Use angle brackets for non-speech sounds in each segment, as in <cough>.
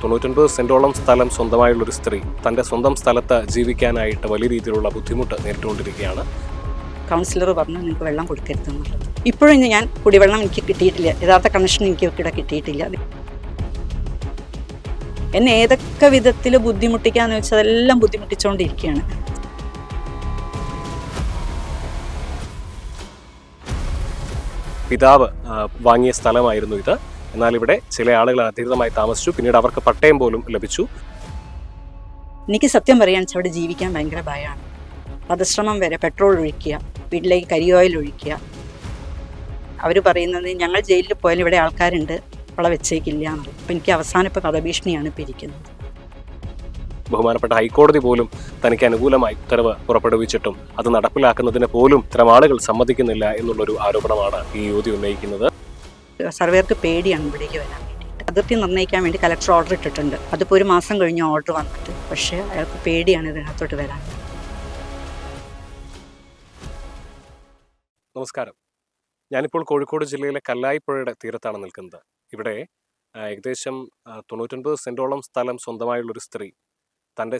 തൊണ്ണൂറ്റൊൻപത് സെന്റോളം സ്ഥലം സ്വന്തമായുള്ള ഒരു സ്ത്രീ തന്റെ സ്വന്തം സ്ഥലത്ത് ജീവിക്കാനായിട്ട് വലിയ രീതിയിലുള്ള ബുദ്ധിമുട്ട് നേരിട്ടുകൊണ്ടിരിക്കുകയാണ്. കൗൺസിലർ പറഞ്ഞു നിങ്ങൾക്ക് വെള്ളം കൊടുക്കരുതെന്നുള്ളത് ഇപ്പോഴും ഞാൻ കുടിവെള്ളം എനിക്ക് കിട്ടിയിട്ടില്ല. യഥാർത്ഥ കണക്ഷൻ എനിക്ക് ഇവിടെ കിട്ടിയിട്ടില്ല. എന്നെ ഏതൊക്കെ വിധത്തിൽ ബുദ്ധിമുട്ടിക്കാന്ന് വെച്ചാൽ അതെല്ലാം ബുദ്ധിമുട്ടിച്ചുകൊണ്ടിരിക്കുകയാണ് പിതാവ് വാങ്ങിയ സ്ഥലമായിരുന്നു ഇത്. എന്നാൽ ഇവിടെ ചില ആളുകൾ അധികൃതമായി താമസിച്ചു. പിന്നീട് അവർക്ക് പട്ടയം പോലും ലഭിച്ചു. എനിക്ക് സത്യം പറയാൻ അവിടെ ജീവിക്കാൻ ഭയങ്കര ഭയമാണ് വധശ്രമം വരെ പെട്രോൾ ഒഴിക്കുക വീട്ടിലേക്ക് കരി ഓയിൽ ഒഴിക്കുക. അവർ പറയുന്നത് ഞങ്ങൾ ജയിലിൽ പോയാലും ഇവിടെ ആൾക്കാരുണ്ട് അവളെ വെച്ചേക്കില്ല എന്ന് അപ്പം എനിക്ക് അവസാനം ഇപ്പോൾ വധഭീഷണിയാണ് ഇപ്പോൾ ഇരിക്കുന്നത്. ബഹുമാനപ്പെട്ട ഹൈക്കോടതി പോലും തനിക്ക് അനുകൂലമായി ഉത്തരവ് പുറപ്പെടുവിച്ചിട്ടും അത് നടപ്പിലാക്കുന്നതിന് പോലും ഇത്തരം ആളുകൾ സമ്മതിക്കുന്നില്ല എന്നുള്ളൊരു ആരോപണമാണ് ഈ യുവതി ഉന്നയിക്കുന്നത്. സർവേർക്ക് പേടിയാണ് ഇവിടേക്ക് വരാൻ വേണ്ടിയിട്ട്. അതിർത്തി നിർണയിക്കാൻ വേണ്ടി കലക്ടർ ഓർഡർ ഇട്ടിട്ടുണ്ട്. അതിപ്പോൾ ഒരു മാസം കഴിഞ്ഞ് ഓർഡർ വന്നിട്ട്. പക്ഷേ അയാൾക്ക് പേടിയാണ് ഇതിനകത്തോട്ട് വരാൻ. നമസ്കാരം. ഞാനിപ്പോൾ കോഴിക്കോട് ജില്ലയിലെ കല്ലായിപ്പുഴയുടെ തീരത്താണ് നിൽക്കുന്നത്. ഇവിടെ ഏകദേശം തൊണ്ണൂറ്റൊൻപത് സെന്റോളം സ്ഥലം സ്വന്തമായുള്ളൊരു സ്ത്രീ തന്റെ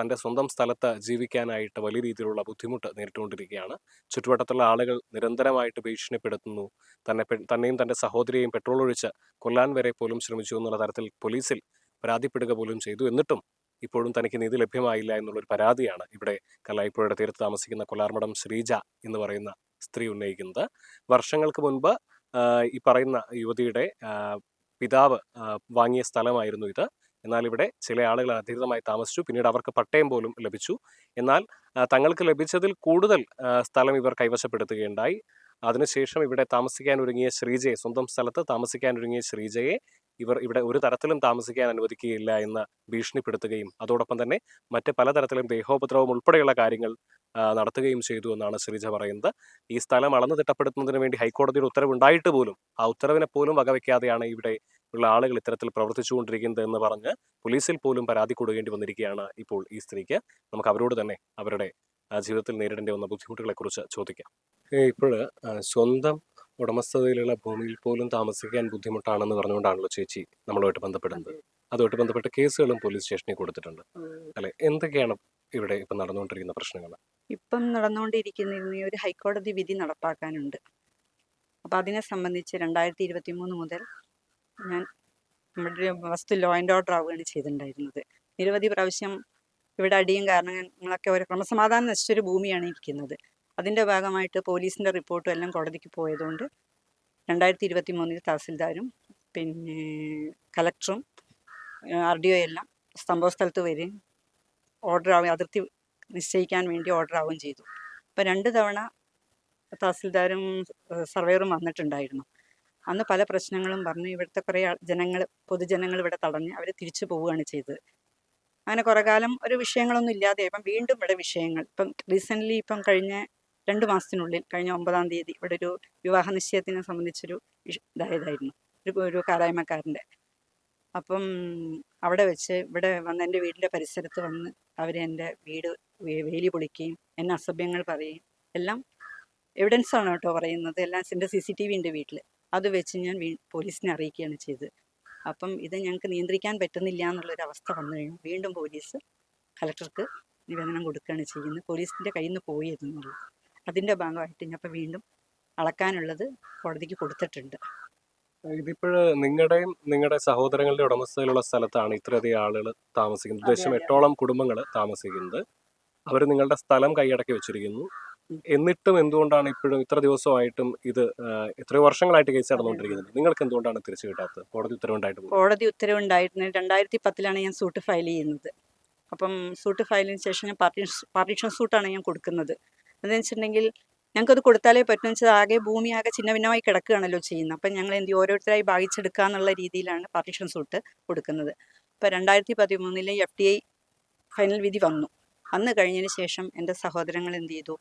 തന്റെ സ്വന്തം സ്ഥലത്ത് ജീവിക്കാനായിട്ട് വലിയ രീതിയിലുള്ള ബുദ്ധിമുട്ട് നേരിട്ടുകൊണ്ടിരിക്കുകയാണ്. ചുറ്റുവട്ടത്തുള്ള ആളുകൾ നിരന്തരമായിട്ട് ഭീഷണിപ്പെടുത്തുന്നു. തന്നെ തന്നെയും തന്റെ സഹോദരിയെയും പെട്രോൾ ഒഴിച്ച് കൊല്ലാൻ വരെ പോലും ശ്രമിച്ചു എന്നുള്ള തരത്തിൽ പോലീസിൽ പരാതിപ്പെടുക പോലും ചെയ്തു. എന്നിട്ടും ഇപ്പോഴും തനിക്ക് നീതി ലഭ്യമായില്ല എന്നുള്ളൊരു പരാതിയാണ് ഇവിടെ കലായിപ്പുഴയുടെ തീരത്ത് താമസിക്കുന്ന കൊല്ലാർമഠം ശ്രീജ എന്ന് പറയുന്ന സ്ത്രീ ഉന്നയിക്കുന്നത്. വർഷങ്ങൾക്ക് മുൻപ് ഈ പറയുന്ന യുവതിയുടെ പിതാവ് വാങ്ങിയ സ്ഥലമായിരുന്നു ഇത്. എന്നാൽ ഇവിടെ ചില ആളുകൾ അധികൃതമായി താമസിച്ചു. പിന്നീട് അവർക്ക് പട്ടയം പോലും ലഭിച്ചു. എന്നാൽ തങ്ങൾക്ക് ലഭിച്ചതിൽ കൂടുതൽ സ്ഥലം ഇവർ കൈവശപ്പെടുത്തുകയുണ്ടായി. അതിനുശേഷം ഇവിടെ താമസിക്കാൻ ഒരുങ്ങിയ ശ്രീജയെ സ്വന്തം സ്ഥലത്ത് താമസിക്കാൻ ഒരുങ്ങിയ ശ്രീജയെ ഇവർ ഇവിടെ ഒരു തരത്തിലും താമസിക്കാൻ അനുവദിക്കുകയില്ല എന്ന് ഭീഷണിപ്പെടുത്തുകയും അതോടൊപ്പം തന്നെ മറ്റ് പലതരത്തിലും ദേഹോപദ്രവം ഉൾപ്പെടെയുള്ള കാര്യങ്ങൾ നടത്തുകയും ചെയ്തു എന്നാണ് ശ്രീജ പറയുന്നത്. ഈ സ്ഥലം അളന്നു തിട്ടപ്പെടുത്തുന്നതിന് വേണ്ടി ഹൈക്കോടതിയുടെ ഉത്തരവുണ്ടായിട്ട് പോലും ആ ഉത്തരവിനെ പോലും വകവെക്കാതെയാണ് ഇവിടെ ഉള്ള ആളുകൾ ഇത്തരത്തിൽ പ്രവർത്തിച്ചുകൊണ്ടിരിക്കുന്നത് എന്ന് പറഞ്ഞ് പോലീസിൽ പോലും പരാതി കൊടുക്കേണ്ടി വന്നിരിക്കുകയാണ് ഇപ്പോൾ ഈ സ്ത്രീക്ക്. നമുക്ക് അവരോട് തന്നെ അവരുടെ ജീവിതത്തിൽ നേരിടേണ്ടി വന്ന ബുദ്ധിമുട്ടുകളെക്കുറിച്ച് ചോദിക്കാം. ഇപ്പോൾ സ്വന്തം ഉടമസ്ഥതയിലുള്ള ഭൂമിയിൽ പോലും താമസിക്കാൻ ബുദ്ധിമുട്ടാണെന്ന് പറഞ്ഞുകൊണ്ടാണല്ലോ ചേച്ചി നമ്മളുമായിട്ട് ബന്ധപ്പെടുന്നത്. അതുമായിട്ട് ബന്ധപ്പെട്ട കേസുകളും പോലീസ് സ്റ്റേഷനിൽ കൊടുത്തിട്ടുണ്ട്. അല്ലെ? എന്തൊക്കെയാണ് ഇവിടെ ഇപ്പം നടന്നുകൊണ്ടിരിക്കുന്ന പ്രശ്നങ്ങൾ? ഇപ്പം നടന്നുകൊണ്ടിരിക്കുന്ന ഒരു ഹൈക്കോടതി വിധി നടപ്പാക്കാനുണ്ട്. അപ്പം അതിനെ സംബന്ധിച്ച് രണ്ടായിരത്തി ഇരുപത്തി മൂന്ന് മുതൽ ഞാൻ നമ്മുടെ വസ്തു ലോ ആൻഡ് ഓർഡർ ആവുകയാണ് ചെയ്തിട്ടുണ്ടായിരുന്നത് നിരവധി പ്രാവശ്യം ഇവിടെ അടിയും കാരണങ്ങളൊക്കെ ഒരു ക്രമസമാധാനം നശിച്ചൊരു ഭൂമിയാണ് ഇരിക്കുന്നത്. അതിന്റെ ഭാഗമായിട്ട് പോലീസിന്റെ റിപ്പോർട്ടും എല്ലാം കോടതിക്ക് പോയതുകൊണ്ട് രണ്ടായിരത്തി ഇരുപത്തി മൂന്നിൽ തഹസിൽദാരും പിന്നെ കലക്ടറും ആർ ഡി ഒ എല്ലാം സംഭവ വരികയും ഓർഡർ ആവുകയും അതിർത്തി നിശ്ചയിക്കാൻ വേണ്ടി ഓർഡർ ആവുകയും ചെയ്തു. അപ്പോൾ രണ്ട് തവണ തഹസിൽദാരും സർവേറും വന്നിട്ടുണ്ടായിരുന്നു. അന്ന് പല പ്രശ്നങ്ങളും പറഞ്ഞു. ഇവിടുത്തെ കുറേ ജനങ്ങൾ പൊതുജനങ്ങൾ ഇവിടെ തടഞ്ഞ് അവർ തിരിച്ചു പോവുകയാണ് ചെയ്തത്. അങ്ങനെ കുറേ കാലം ഒരു വിഷയങ്ങളൊന്നും ഇല്ലാതെ ഇപ്പം വീണ്ടും ഇവിടെ വിഷയങ്ങൾ. ഇപ്പം റീസെന്റ്ലി ഇപ്പം കഴിഞ്ഞ രണ്ട് മാസത്തിനുള്ളിൽ കഴിഞ്ഞ ഒമ്പതാം തീയതി ഇവിടെ ഒരു വിവാഹ നിശ്ചയത്തിനെ സംബന്ധിച്ചൊരു ഇതായതായിരുന്നു. ഒരു ഒരു കാരായ്മക്കാരന്റെ. അപ്പം അവിടെ വെച്ച് ഇവിടെ വന്ന് എന്റെ വീടിന്റെ പരിസരത്ത് വന്ന് അവർ എന്റെ വീട് വേലി പൊളിക്കുകയും എന്നെ അസഭ്യങ്ങൾ പറയുകയും എല്ലാം എവിഡൻസ് ആണ് കേട്ടോ പറയുന്നത്. എല്ലാം എന്റെ സി സി ടി വി ഉണ്ട് വീട്ടിൽ അത് വെച്ച് ഞാൻ പോലീസിനെ അറിയിക്കുകയാണ് ചെയ്തത്. അപ്പം ഇത് ഞങ്ങൾക്ക് നിയന്ത്രിക്കാൻ പറ്റുന്നില്ല എന്നുള്ളൊരു അവസ്ഥ വന്നു കഴിഞ്ഞു. വീണ്ടും പോലീസ് കലക്ടർക്ക് നിവേദനം കൊടുക്കുകയാണ് ചെയ്യുന്നത്. പോലീസിന്റെ കയ്യിൽ നിന്ന് പോയി എന്നുള്ളത് അതിന്റെ ഭാഗമായിട്ട് ഞാൻ ഇപ്പം വീണ്ടും അളക്കാനുള്ളത് കോടതിക്ക് കൊടുത്തിട്ടുണ്ട്. ഇതിപ്പോഴ് നിങ്ങളുടെയും നിങ്ങളുടെ സഹോദരങ്ങളുടെ ഉടമസ്ഥതയിലുള്ള സ്ഥലത്താണ് ഇത്രയധികം ആളുകൾ താമസിക്കുന്നത്. ദശം എട്ടോളം കുടുംബങ്ങൾ താമസിക്കുന്നത്. അവർ നിങ്ങളുടെ സ്ഥലം കൈയടക്കി വെച്ചിരിക്കുന്നു. എന്നിട്ടും എന്തുകൊണ്ടാണ് ഇപ്പോഴും ഇത്ര ദിവസമായിട്ടും ഇത് എത്രയോ വർഷങ്ങളായിട്ട് കേസ് നടന്നുകൊണ്ടിരിക്കുന്നത്? നിങ്ങൾക്ക് എന്തുകൊണ്ടാണ് തിരിച്ചു കിട്ടാത്തത്? കോടതി ഉത്തരവുണ്ടായിട്ട് കോടതി ഉത്തരവുണ്ടായിരുന്നു. രണ്ടായിരത്തി പത്തിലാണ് ഞാൻ സൂട്ട് ഫയൽ ചെയ്യുന്നത്. അപ്പം സൂട്ട് ഫയലിന് ശേഷം ഞാൻ പാർട്ടീഷൻ പാർട്ടീഷൻ സൂട്ടാണ് ഞാൻ കൊടുക്കുന്നത്. എന്താണെന്ന് വെച്ചിട്ടുണ്ടെങ്കിൽ ഞങ്ങൾക്കത് കൊടുത്താലേ പറ്റുമെന്ന് വെച്ചാൽ ആകെ ഭൂമി ആകെ ചിന്ന ഭിന്നമായി കിടക്കുകയാണല്ലോ ചെയ്യുന്നത്. അപ്പം ഞങ്ങൾ എന്ത് ഓരോരുത്തരായി ഭാഗിച്ചെടുക്കുക എന്നുള്ള രീതിയിലാണ് പാർട്ടീഷൻ സൂട്ട് കൊടുക്കുന്നത്. അപ്പോൾ രണ്ടായിരത്തി പതിമൂന്നിലെ എഫ് ഡി ഐ ഫൈനൽ വിധി വന്നു. അന്ന് കഴിഞ്ഞതിന് ശേഷം എന്റെ സഹോദരങ്ങൾ എന്ത് ചെയ്തു?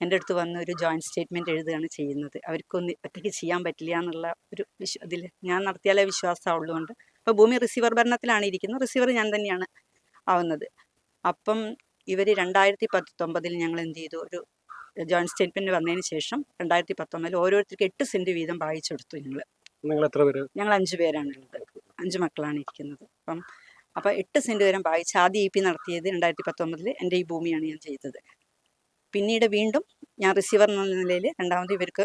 എന്റെ അടുത്ത് വന്ന് ഒരു ജോയിന്റ് സ്റ്റേറ്റ്മെന്റ് എഴുതുകയാണ് ചെയ്യുന്നത്. അവർക്കൊന്ന് ഒറ്റയ്ക്ക് ചെയ്യാൻ പറ്റില്ല എന്നുള്ള ഒരു വിശ്വ ഇതിൽ ഞാൻ നടത്തിയാലേ വിശ്വാസമുള്ളതുകൊണ്ട് അപ്പോൾ ഭൂമി റിസീവർ ഭരണത്തിലാണ് ഇരിക്കുന്നത്. റിസീവർ ഞാൻ തന്നെയാണ് ആവുന്നത്. അപ്പം ഇവർ രണ്ടായിരത്തി പത്തൊമ്പതിൽ ഞങ്ങൾ എന്ത് ചെയ്തു? ഒരു ജോയിന്റ് സ്റ്റേറ്റ്മെന്റ് വന്നതിന് ശേഷം രണ്ടായിരത്തി പത്തൊമ്പതിൽ ഓരോരുത്തർക്ക് എട്ട് സെന്റ് വീതം വായിച്ചെടുത്തു ഞങ്ങൾ. നിങ്ങൾ എത്ര പേര്? ഞങ്ങൾ അഞ്ച് പേരാണ് ഉള്ളത്. അഞ്ച് മക്കളാണ് ഇരിക്കുന്നത്. അപ്പം അപ്പോൾ എട്ട് സെന്റ് വരെ വായിച്ച് ആദ്യം ഇ പി നടത്തിയത് രണ്ടായിരത്തി പത്തൊമ്പതിൽ എന്റെ ഈ ഭൂമിയാണ് ഞാൻ ചെയ്തത്. പിന്നീട് വീണ്ടും ഞാൻ റിസീവർ എന്ന നിലയിൽ രണ്ടാമത് ഇവർക്ക്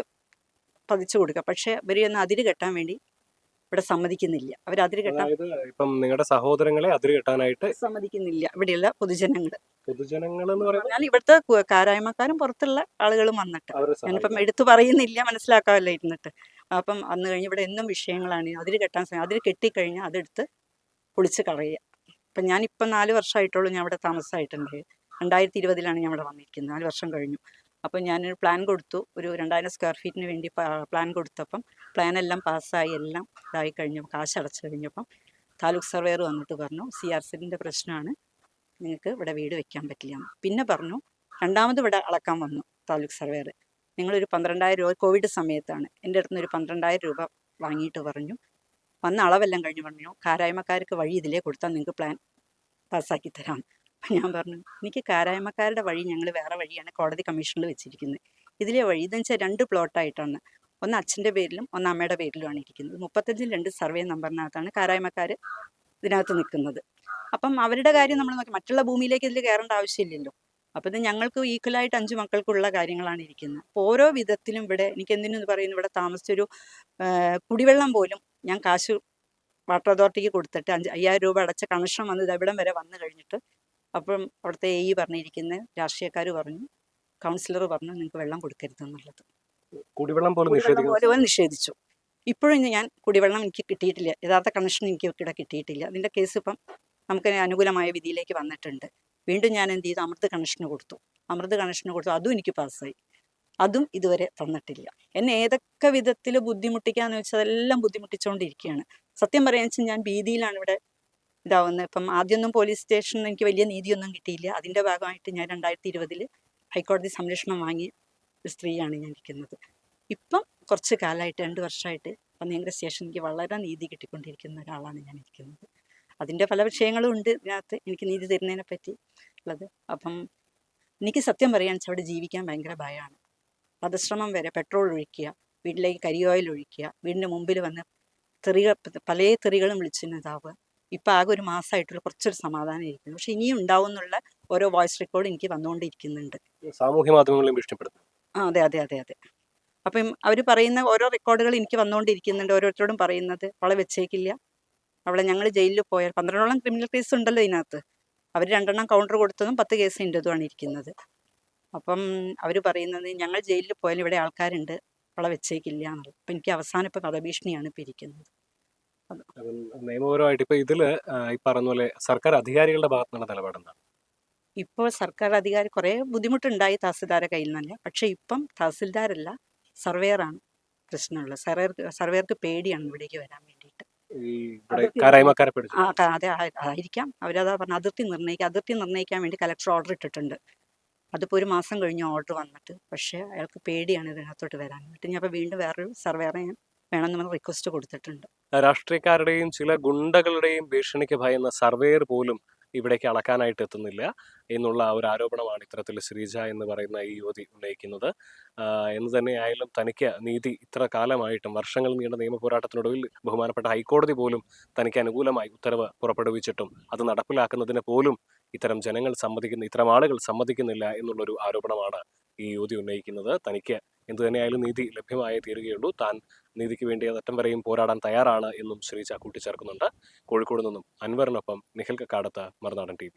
പതിച്ചു കൊടുക്കുക പക്ഷേ ഇവരെയൊന്ന് അതിര് കെട്ടാൻ വേണ്ടി ഇവിടെ സമ്മതിക്കുന്നില്ല. അവർ അതിര് കെട്ടാൻ ഇപ്പം നിങ്ങളുടെ സഹോദരങ്ങളെ അതിര് കെട്ടാനായിട്ട് സമ്മതിക്കുന്നില്ല. ഇവിടെയുള്ള പൊതുജനങ്ങൾ പൊതുജനങ്ങൾ എന്ന് പറഞ്ഞാൽ ഇവിടുത്തെ കാരായ്മക്കാരും പുറത്തുള്ള ആളുകളും വന്നിട്ട്. ഞാനിപ്പം എടുത്തു പറയുന്നില്ല മനസ്സിലാക്കാമല്ലോ ഇരുന്നിട്ട്. അപ്പം അന്ന് കഴിഞ്ഞ് ഇവിടെ എന്നും വിഷയങ്ങളാണ് അതിര് കെട്ടാൻ സമയം. അതിര് കെട്ടിക്കഴിഞ്ഞാൽ അതെടുത്ത് പൊളിച്ച് കളയുക. അപ്പം ഞാനിപ്പം നാല് വർഷമായിട്ടുള്ളൂ ഞാൻ ഇവിടെ താമസമായിട്ടുണ്ട് രണ്ടായിരത്തി ഇരുപതിലാണ് ഞാൻ ഇവിടെ വന്നിരിക്കുന്നത്. നാല് വർഷം കഴിഞ്ഞു. അപ്പം ഞാനൊരു പ്ലാൻ കൊടുത്തു. ഒരു രണ്ടായിരം സ്ക്വയർ ഫീറ്റിന് വേണ്ടി പ്ലാൻ കൊടുത്തപ്പം പ്ലാൻ എല്ലാം പാസ്സായി. എല്ലാം ഇതായി കഴിഞ്ഞു കാശ് അടച്ചു കഴിഞ്ഞപ്പം താലൂക്ക് സർവേയർ വന്നിട്ട് പറഞ്ഞു സി ആർ സിന്റെ പ്രശ്നമാണ്. നിങ്ങൾക്ക് ഇവിടെ വീട് വെക്കാൻ പറ്റില്ല. പിന്നെ പറഞ്ഞു രണ്ടാമത് ഇവിടെ അളക്കാൻ വന്നു താലൂക്ക് സർവേയർ. നിങ്ങളൊരു പന്ത്രണ്ടായിരം രൂപ കോവിഡ് സമയത്താണ്. എന്റെ അടുത്ത് നിന്ന് ഒരു പന്ത്രണ്ടായിരം രൂപ വാങ്ങിയിട്ട് പറഞ്ഞു. വന്ന അളവെല്ലാം കഴിഞ്ഞ് പറഞ്ഞു കാരായ്മക്കാർക്ക് വഴി ഇതിലേ കൊടുത്താൽ നിങ്ങൾക്ക് പ്ലാൻ പാസ്സാക്കി തരാം. <laughs> ഞാൻ പറഞ്ഞു എനിക്ക് കാരായ്മക്കാരുടെ വഴി ഞങ്ങൾ വേറെ വഴിയാണ് കോടതി കമ്മീഷനിൽ വെച്ചിരിക്കുന്നത് ഇതിലെ വഴി എന്ന് വെച്ചാൽ രണ്ട് പ്ലോട്ടായിട്ടാണ് ഒന്ന് അച്ഛന്റെ പേരിലും ഒന്ന് അമ്മയുടെ പേരിലുമാണ് ഇരിക്കുന്നത്. മുപ്പത്തഞ്ചിൽ രണ്ട് സർവേ നമ്പറിനകത്താണ് കാരായ്മക്കാർ ഇതിനകത്ത് നിൽക്കുന്നത് അപ്പം അവരുടെ കാര്യം നമ്മൾ നോക്കി മറ്റുള്ള ഭൂമിയിലേക്ക് ഇതിൽ കയറേണ്ട ആവശ്യമില്ലല്ലോ. അപ്പം ഇത് ഞങ്ങൾക്ക് ഈക്വലായിട്ട് അഞ്ച് മക്കൾക്കുള്ള കാര്യങ്ങളാണ് ഇരിക്കുന്നത്. അപ്പോൾ ഓരോ വിധത്തിലും ഇവിടെ എനിക്ക് എന്തിനു പറയുന്നു ഇവിടെ താമസിച്ചൊരു കുടിവെള്ളം പോലും ഞാൻ കാശ് വാട്ടർ അതോറിറ്റിക്ക് കൊടുത്തിട്ട് അഞ്ച് അയ്യായിരം രൂപ അടച്ച കണക്ഷൻ വന്നത് ഇവിടം വരെ വന്നു കഴിഞ്ഞിട്ട് അപ്പം അവിടുത്തെ എ ഇ പറഞ്ഞിരിക്കുന്ന രാഷ്ട്രീയക്കാർ പറഞ്ഞു കൗൺസിലർ പറഞ്ഞു നിങ്ങൾക്ക് വെള്ളം കൊടുക്കരുതെന്നുള്ളത് കുടിവെള്ളം പോലും കുടിവെള്ളം പോലെ നിഷേധിച്ചു. ഇപ്പോഴും ഞാൻ കുടിവെള്ളം എനിക്ക് കിട്ടിയിട്ടില്ല. യഥാർത്ഥ കണക്ഷൻ എനിക്ക് ഇവിടെ കിട്ടിയിട്ടില്ല. അതിന്റെ കേസ് ഇപ്പം നമുക്ക് അനുകൂലമായ വിധിയിലേക്ക് വന്നിട്ടുണ്ട്. വീണ്ടും ഞാൻ എന്ത് ചെയ്തു? അമൃത് കണക്ഷന് കൊടുത്തു. അമൃത് കണക്ഷന് കൊടുത്തു. അതും എനിക്ക് പാസ്സായി. അതും ഇതുവരെ തന്നിട്ടില്ല. എന്നെ ഏതൊക്കെ വിധത്തിൽ ബുദ്ധിമുട്ടിക്കാന്ന് വെച്ചാൽ അതെല്ലാം ബുദ്ധിമുട്ടിച്ചുകൊണ്ടിരിക്കുകയാണ് സത്യം പറയാന്ന് വെച്ചാൽ ഞാൻ ഭീതിയിലാണ് ഇവിടെ ഇതാവുന്നത് ഇപ്പം ആദ്യമൊന്നും പോലീസ് സ്റ്റേഷനിൽ എനിക്ക് വലിയ നീതിയൊന്നും കിട്ടിയില്ല. അതിന്റെ ഭാഗമായിട്ട് ഞാൻ രണ്ടായിരത്തി ഇരുപതിൽ ഹൈക്കോടതി സംരക്ഷണം വാങ്ങിയ ഒരു സ്ത്രീയാണ് ഞാൻ ഇരിക്കുന്നത്. ഇപ്പം കുറച്ച് കാലമായിട്ട് രണ്ട് വർഷമായിട്ട് പന്നിയങ്കര സ്റ്റേഷൻ എനിക്ക് വളരെ നീതി കിട്ടിക്കൊണ്ടിരിക്കുന്ന ഒരാളാണ് ഞാൻ ഇരിക്കുന്നത്. അതിന്റെ പല വിഷയങ്ങളും ഉണ്ട് ഇതിനകത്ത് എനിക്ക് നീതി തരുന്നതിനെ പറ്റി ഉള്ളത്. അപ്പം എനിക്ക് സത്യം പറയുകയാണെന്ന് വെച്ചാൽ അവിടെ ജീവിക്കാൻ ഭയങ്കര ഭയമാണ് വധശ്രമം വരെ പെട്രോൾ ഒഴിക്കുക വീട്ടിലേക്ക് കരി ഓയിൽ ഒഴിക്കുക വീടിന്റെ മുമ്പിൽ വന്ന് തെറികൾ പല തെറികളും വിളിച്ചിരുന്നതാവുക ഇപ്പം ആകെ ഒരു മാസമായിട്ടുള്ള കുറച്ചൊരു സമാധാനം ഇരിക്കുന്നു പക്ഷെ ഇനിയും ഉണ്ടാവും എന്നുള്ള ഓരോ വോയിസ് റെക്കോർഡ് എനിക്ക് വന്നുകൊണ്ടിരിക്കുന്നുണ്ട്. സാമൂഹ്യ മാധ്യമങ്ങളിലും ഇഷ്ടപ്പെടുന്നു ആ അതെ അതെ അതെ അതെ. അപ്പം അവർ പറയുന്ന ഓരോ റെക്കോർഡുകൾ എനിക്ക് വന്നുകൊണ്ടിരിക്കുന്നുണ്ട്. ഓരോരുത്തരോടും പറയുന്നത് അവളെ വെച്ചേക്കില്ല. അവളെ ഞങ്ങൾ ജയിലിൽ പോയാൽ പന്ത്രണ്ടോളം ക്രിമിനൽ കേസ് ഉണ്ടല്ലോ ഇതിനകത്ത്. അവർ രണ്ടെണ്ണം കൗണ്ടർ കൊടുത്തതും പത്ത് കേസ് ഇന്റെതുമാണ് ഇരിക്കുന്നത്. അപ്പം അവർ പറയുന്നത് ഞങ്ങൾ ജയിലിൽ പോയാൽ ഇവിടെ ആൾക്കാരുണ്ട്. അവളെ വെച്ചേക്കില്ല എന്നുള്ളത്. അപ്പം എനിക്ക് അവസാനം ഇപ്പം വധഭീഷണിയാണ് ഇപ്പം ഇരിക്കുന്നത്. നിയമപരമായിട്ട് ഇപ്പൊ ഇതിൽ ഈ പറഞ്ഞ പോലെ സർക്കാർ അധികാരികളുടെ ഭാഗത്തുനിന്നുള്ള നിലപാടെന്താണ് ഇപ്പോൾ സർക്കാർ അധികാരി കുറേ ബുദ്ധിമുട്ടുണ്ടായി തഹസിൽദാരെ കയ്യിൽ തന്നെ. പക്ഷേ ഇപ്പം തഹസിൽദാരല്ല സർവേയറാണ് പ്രശ്നമുള്ളത് സർവേർക്ക് സർവേയർക്ക് പേടിയാണ് ഇവിടേക്ക് വരാൻ വേണ്ടിയിട്ട്. അതെ ആയിരിക്കാം. അവരതാ പറഞ്ഞ അതിർത്തി നിർണയിക്കുക അതിർത്തി നിർണയിക്കാൻ വേണ്ടി കലക്ടർ ഓർഡർ ഇട്ടിട്ടുണ്ട്. അതിപ്പോൾ ഒരു മാസം കഴിഞ്ഞ് ഓർഡർ വന്നിട്ട് പക്ഷേ അയാൾക്ക് പേടിയാണ് ഇതിനകത്തോട്ട് വരാൻ എന്നിട്ട് ഞാൻ അപ്പോൾ വീണ്ടും വേറൊരു സർവേറെ ഞാൻ വേണമെന്ന് നമ്മൾ റിക്വസ്റ്റ് കൊടുത്തിട്ടുണ്ട്. രാഷ്ട്രീയക്കാരുടെയും ചില ഗുണ്ടകളുടെയും ഭീഷണിക്ക് ഭയന്ന സർവേയർ പോലും ഇവിടേക്ക് അളക്കാനായിട്ട് എത്തുന്നില്ല എന്നുള്ള ഒരു ആരോപണമാണ് ഇത്തരത്തിൽ ശ്രീജ എന്ന് പറയുന്ന ഈ യുവതി ഉന്നയിക്കുന്നത്. എന്ന് തന്നെയായാലും തനിക്ക് നീതി ഇത്ര കാലമായിട്ടും വർഷങ്ങൾ നീണ്ട നിയമ പോരാട്ടത്തിനൊടുവിൽ ബഹുമാനപ്പെട്ട ഹൈക്കോടതി പോലും തനിക്ക് അനുകൂലമായി ഉത്തരവ് പുറപ്പെടുവിച്ചിട്ടും അത് നടപ്പിലാക്കുന്നതിന് പോലും ഇത്തരം ജനങ്ങൾ സമ്മതിക്കുന്ന ഇത്തരം ആളുകൾ സമ്മതിക്കുന്നില്ല എന്നുള്ളൊരു ആരോപണമാണ് ഈ യുവതി ഉന്നയിക്കുന്നത്. തനിക്ക് എന്തു തന്നെയായാലും നീതി ലഭ്യമായേ തീരുകയുള്ളൂ. താൻ നീതിക്ക് വേണ്ടി അതറ്റം വരെയും പോരാടാൻ തയ്യാറാണ് എന്നും ശ്രീജ കൂട്ടിച്ചേർക്കുന്നുണ്ട്. കോഴിക്കോട് നിന്നും അൻവറിനൊപ്പം നിഖിൽ കക്കാടത്ത് മറുനാടൻ ടി